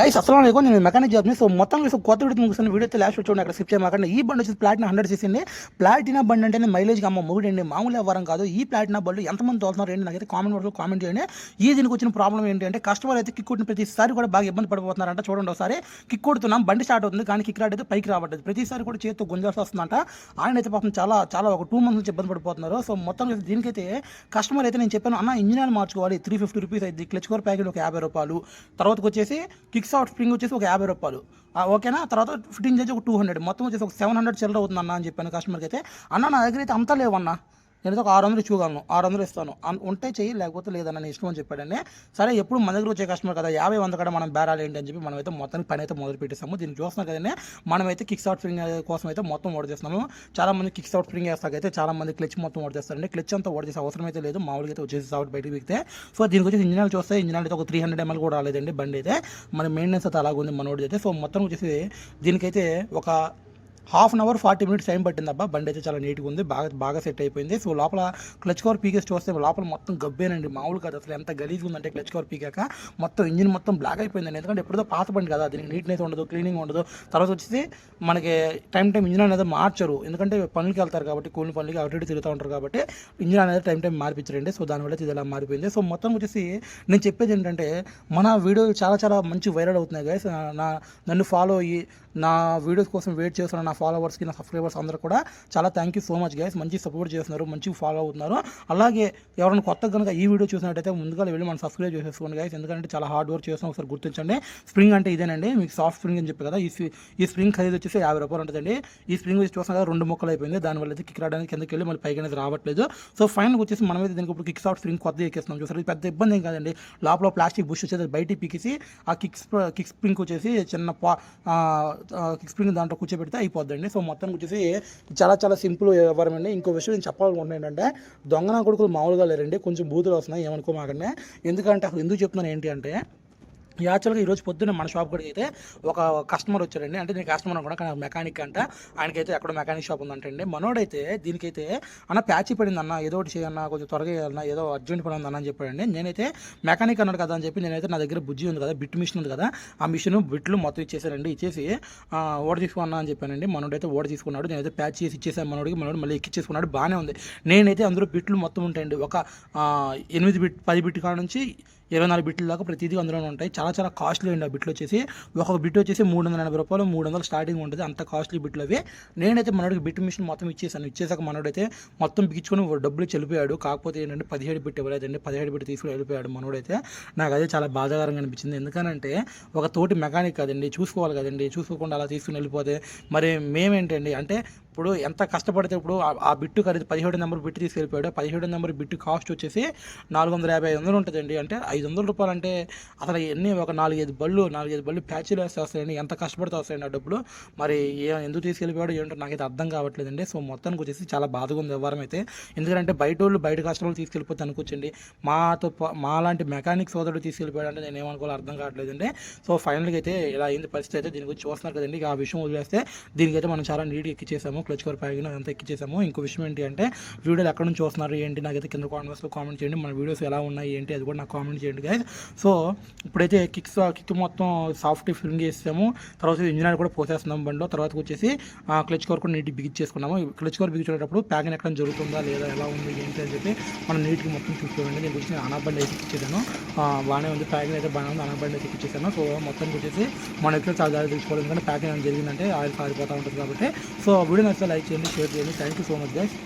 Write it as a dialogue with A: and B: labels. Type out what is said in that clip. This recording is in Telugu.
A: గైస్ అసలు లేకుండా నేను మెకానిక్ జాబ్ని సో మొత్తం సో కొత్త వీడియో ముగిసిన వీడియో లాస్ట్ చూడండి. అక్కడ స్కిప్ చేయమాకండి. ఈ బండి వచ్చి ప్లాటినా హండ్రెడ్ చేసింది ప్లాటినా బండి అంటే మైలేజ్ అమ్మ మూడండి. మామూలు ఎవరం కాదు. ఈ ప్లాటినా బండ్లు ఎంతమంది తోలుతున్నారు ఏంటి నాకైతే కామెంట్ బాక్స్లో కామెంట్ చేయండి. ఈ దీనికి వచ్చిన ప్రాబ్లం ఏంటి అంటే కస్టమర్ అయితే కిక్ కొట్టిన ప్రతిసారి కూడా బాగా ఇబ్బంది పడిపోతున్నారంట. చూడండి ఒకసారి. కిక్ కొడుతున్నాం బండి స్టార్ట్ అవుతుంది. కానీ కిక్ రాడ్ అయితే పైకి రావట్లేదు. ప్రతిసారి కూడా చేతితో గుంజాల్సి వస్తుందంట. ఆయన అయితే పాపం చాలా చాలా ఒక టూ మంత్స్ నుంచి ఇబ్బంది పడిపోతున్నారు. సో మొత్తం దీనికైతే కస్టమర్ అయితే నేను చెప్పాను అన్న ఇంజిన్ మార్చుకోవాలి. త్రీ ఫిఫ్టీ రూపీస్ అయితే. క్లచ్ కోర్ ప్యాకెట్ ఒక యాభై రూపాయలు. తర్వాత వచ్చేసి కిక్స్ అవుట్ స్ప్రింగ్ వచ్చేసి ఒక యాభై రూపాయలు. ఓకేనా? తర్వాత ఫిట్టింగ్ చేసి ఒక టూ హండ్రెడ్. మొత్తం వచ్చేసి ఒక సెవెన్ హండ్రెడ్ చిల్లర అవుతుందన్న అని చెప్పాను కస్టమర్కి అయితే. అన్న నా దగ్గర అయితే అంతా లేవన్నా. నేను ఒక ఆరు వందలు ఇచ్చుకోగలను. ఆరు వందలు ఇస్తాను. ఉంటే చెయ్యి లేకపోతే లేదన్న నేను ఇష్టం అని చెప్పాడండి సరే ఎప్పుడు మన దగ్గర వచ్చే కస్టమర్ కదా యాభై వంద కూడా మనం బేరాలు ఏంటి అని చెప్పి మనం అయితే మొత్తానికి పని అయితే మొదలు పెట్టేస్తాము దీన్ని చూస్తున్నాం కదండి మనమైతే కిక్స్ అవుట్ స్ప్రింగ్ కోసం అయితే మొత్తం ఓడి చేస్తున్నాము. చాలా మంది కిక్స్ అవుట్ స్ప్రింగ్ వేస్తాకైతే చాలా మంది క్లచ్ మొత్తం ఓడి చేస్తారండి. క్లచ్ అంతా ఓడి చేసే అవసరం అయితే లేదు. మామూలుగా అయితే వచ్చేసి అవుట్ బయటకు వెళ్తే సో దీనికి వచ్చేసి ఇంజిన్ చూస్తే ఇంజిన్ అయితే ఒక త్రీ హండ్రెడ్ ఎంఎల్ కూడా రాలేదండి బండి అయితే. మన మెయింటెనెన్స్ అయితే అలాగ ఉంది మనోడి అయితే సో మొత్తం వచ్చేసి దీనికైతే ఒక half an hour forty minutes time పట్టింది అబ్బా. బండి అయితే చాలా నీట్గా ఉంది. బాగా బాగా సెట్ అయిపోయింది. సో లోపల క్లచ్ కవర్ పీకేసి చూస్తే లోపల మొత్తం గబ్బేనండి. మామూలు కాదు. అసలు ఎంత గలీజ్గా ఉందంటే క్లచ్ కవర్ పీకాక మొత్తం ఇంజిన్ మొత్తం బ్లాక్ అయిపోయిందండి. ఎందుకంటే ఎప్పుడో పాత బండి కదా. దీనికి నీట్నెస్ ఉండదు క్లీనింగ్ ఉండదు. తర్వాత వచ్చేసి మనకి టైం టైం ఇంజిన్ అనేది మార్చరు. ఎందుకంటే పనులకి వెళ్తారు కాబట్టి కూలి పనులకి అటు తిరుగుతూ ఉంటారు కాబట్టి ఇంజిన్ అనేది టైం టైం మార్పించారండి సో దానివల్ల ఇది ఇలా మారిపోయింది. సో మొత్తం వచ్చేసి నేను చెప్పేది ఏంటంటే మన వీడియోలు చాలా చాలా మంచి వైరల్ అవుతున్నాయి గైస్ నా నన్ను ఫాలో అయ్యి నా వీడియోస్ కోసం వెయిట్ చేస్తున్న నా ఫాలోవర్స్కి నా సబ్స్క్రైబర్స్ అందరూ కూడా చాలా thank you so much guys మంచి సపోర్ట్ చేస్తున్నారు మంచి ఫాలో అవుతున్నారు. అలాగే ఎవరైనా కొత్త కనుక ఈ వీడియో చూసినట్టయితే ముందుగా వెళ్ళి మనం సబ్స్క్రైబ్ చేసేసుకోండి గైస్ ఎందుకంటే చాలా హార్డ్ వర్క్ చేస్తున్నాం. ఒకసారి గుర్తించండి. స్ప్రింగ్ అంటే ఇదేనండి. మీకు సాఫ్ట్ స్ప్రింగ్ అని చెప్పి కదా. ఈ ఈ స్ప్రింగ్ ఖరీదు వచ్చేసి యాభై రూపాయలు ఉంటుందండి. ఈ స్ప్రింగ్ వచ్చి చూస్తాం కదా రెండు మొక్కలు అయిపోయింది. దానివల్ల అయితే కిక్ రావడానికి కిందకి వెళ్ళి మళ్ళీ పైకి అనేది రావట్లేదు. సో ఫైనల్ వచ్చేసి మనమైతే దీనికి ఇప్పుడు కిక్ సాఫ్ట్ స్ప్రింగ్ కొత్త ఎక్కేస్తున్నాం. చూసారు? పెద్ద ఇబ్బంది ఏం కాదండి. లోపల ప్లాస్టిక్ బుష్ వచ్చేది బయటికి పీకేసి ఆ కిక్ కిక్ స్ప్రింగ్ వచ్చేసి చిన్న పా కిక్ స్ప్రింగ్ దాంట్లో కూర్చోబెడితే అయిపోద్దండి. సో మొత్తం వచ్చేసి చాలా చాలా సింపుల్ వ్యవహారం అండి. ఇంకో విషయం నేను చెప్పాలనుకుంటున్నాను ఏంటంటే దొంగన కొడుకులు మామూలుగా లేరండి. కొంచెం బూతులు వస్తున్నాయి ఏమనుకోమాకండి. ఎందుకంటే అసలు ఎందుకు చెప్తున్నాను ఏంటి అంటే యాక్చువల్గా ఈరోజు పొద్దున్న మన షాప్ కూడా అయితే ఒక కస్టమర్ వచ్చారండి. అంటే నేను కస్టమర్ అనుకున్నా కానీ మెకానిక్ అంట. ఆయనకైతే ఎక్కడ మెకానిక్ షాప్ ఉందంటండి. మనోడైతే దీనికైతే అన్న ప్యాచ్ పడింది అన్న ఏదో ఒకటి చేయన్న కొంచెం త్వరగా చేయాలన్నా ఏదో అర్జెంట్ పని ఉందన్న అని చెప్పాడండి. నేనైతే మెకానిక్ అన్నాడు కదా అని చెప్పి నేనైతే నా దగ్గర బుజ్జి ఉంది కదా బిట్ మిషన్ ఉంది కదా ఆ మిషన్ బిట్లు మొత్తం ఇచ్చేసారండి. ఇచ్చేసి ఓడ తీసుకున్నా అని చెప్పానండి. మనోడైతే ఓడ తీసుకున్నాడు. నేనైతే ప్యాచ్ చేసి ఇచ్చేసాను మనోడికి. మనోడు మళ్ళీ ఎక్కిచ్చేసుకున్నాడు. బాగానే ఉంది. నేనైతే అందులో బిట్లు మొత్తం ఉంటాయండి. ఒక ఎనిమిది బిట్ పది బిట్ కాడ నుంచి ఇరవై నాలుగు బిట్ల దాకా ప్రతిదీ అందులోనే ఉంటాయి. చాలా చాలా కాస్ట్లీ అండి ఆ బిట్లు వచ్చేసి. ఒక్కొక్క బిట్ వచ్చేసి మూడు వందల ఎనభై రూపాయలు మూడు వందలు స్టార్టింగ్ ఉంటుంది. అంత కాస్ట్లీ బిట్లు అవి. నేనైతే మనోడికి బిట్ మిషన్ మొత్తం ఇచ్చేసాను. ఇచ్చేసాక మనోడైతే మొత్తం బిగించుకొని డబ్బులు చెల్లిపోయాడు. కాకపోతే ఏంటంటే పదిహేడు బిట్ ఇవ్వలేదండి. పదిహేడు బిట్ తీసుకుని వెళ్ళిపోయాడు మనోడైతే. నాకు అదే చాలా బాధాకరంగా అనిపించింది. ఎందుకనంటే ఒక తోటి మెకానిక్ కదండి. చూసుకోవాలి కదండి. చూసుకోకుండా అలా తీసుకుని వెళ్ళిపోతే మరి మేమేంటండి? అంటే ఇప్పుడు ఎంత కష్టపడితే ఇప్పుడు ఆ- బిట్టు ఖరీదు పదిహేడు నెంబర్ బిట్టు తీసుకెళ్ళిపోయాడు. పదిహేడు నెంబర్ బిట్టు కాస్ట్ వచ్చేసి నాలుగు వందల యాభై ఐదు వందలు ఉంటుందండి. అంటే ఐదు వందల రూపాయలు అంటే అసలు ఎన్ని ఒక నాలుగైదు బళ్ళు నాలుగైదు బళ్ళు ప్యాచీలు వేస్తే వస్తాయండి. ఎంత కష్టపడితే వస్తాయండి ఆ డబ్బులు. మరి ఏ ఎందుకు తీసుకెళ్ళిపోయాడు ఏంటో నాకైతే అర్థం కావట్లేదండి. సో మొత్తానికి వచ్చేసి చాలా బాధగా ఉంది వ్యవహారం అయితే. ఎందుకంటే బయట వాళ్ళు బయట కస్టమర్లు తీసుకెళ్ళిపోతే అనుకోవచ్చండి. మాతో మా లాంటి మెకానిక్ సోదరుడు తీసుకెళ్ళిపోయాడు అంటే నేను ఏమనుకోవాలి అర్థం కావట్లేదండి. సో ఫైనల్గా అయితే ఇలా అయింది పరిస్థితి అయితే దీని గురించి చూస్తున్నారు కదండి. ఆ విషయం వదిలేస్తే దీనికైతే మనం చాలా నీట్గా ఎక్కిచ్చేసాము. క్లచ్ కవర్ ప్యాకింగ్ అదంతా ఎక్కిచ్చేసాము. ఇంకో విషయం ఏంటి అంటే వీడియోలు ఎక్కడ నుంచి చూస్తున్నారు ఏంటి నాకైతే కింద కామెంట్స్లో కామెంట్ చేయండి. మన వీడియోస్ ఎలా ఉన్నాయి ఏంటి అది కూడా నాకు కామెంట్ చేయండి గైస్ సో ఇప్పుడైతే కిక్స్ కిక్ మొత్తం సాఫ్ట్ ఫిల్మ్ చేసాము తర్వాత ఇంజనీర్ కూడా పోసేస్తున్నాం బండిలో. తర్వాత వచ్చేసి క్లచ్ కవర్ కూడా నీట్గా బిగించేసుకున్నాము క్లచ్ కవర్ బిగించేటప్పుడు ప్యాకింగ్ ఎక్కడ జరుగుతుందా లేదా ఎలా ఉంది ఏంటి అని చెప్పి మనం నీట్గా మొత్తం చూసుకోండి నేను గురించి అనా బండి అయితే ఇచ్చేసాను బాగానే ఉంది. ప్యాకింగ్ అయితే బాగానే ఉంది. అనా బండి అయితే ఇచ్చేసాను సో మొత్తం వచ్చేసి మన ఎక్కడ చాలా జాగ్రత్త తీసుకోవాలి ఎందుకంటే ప్యాకింగ్ అనేది జరిగిందంటే ఆయిల్ కారిపోతూ ఉంటుంది కాబట్టి. సో వీడియో నచ్చితే లైక్ చేయండి షేర్ చేయండి thank you so much guys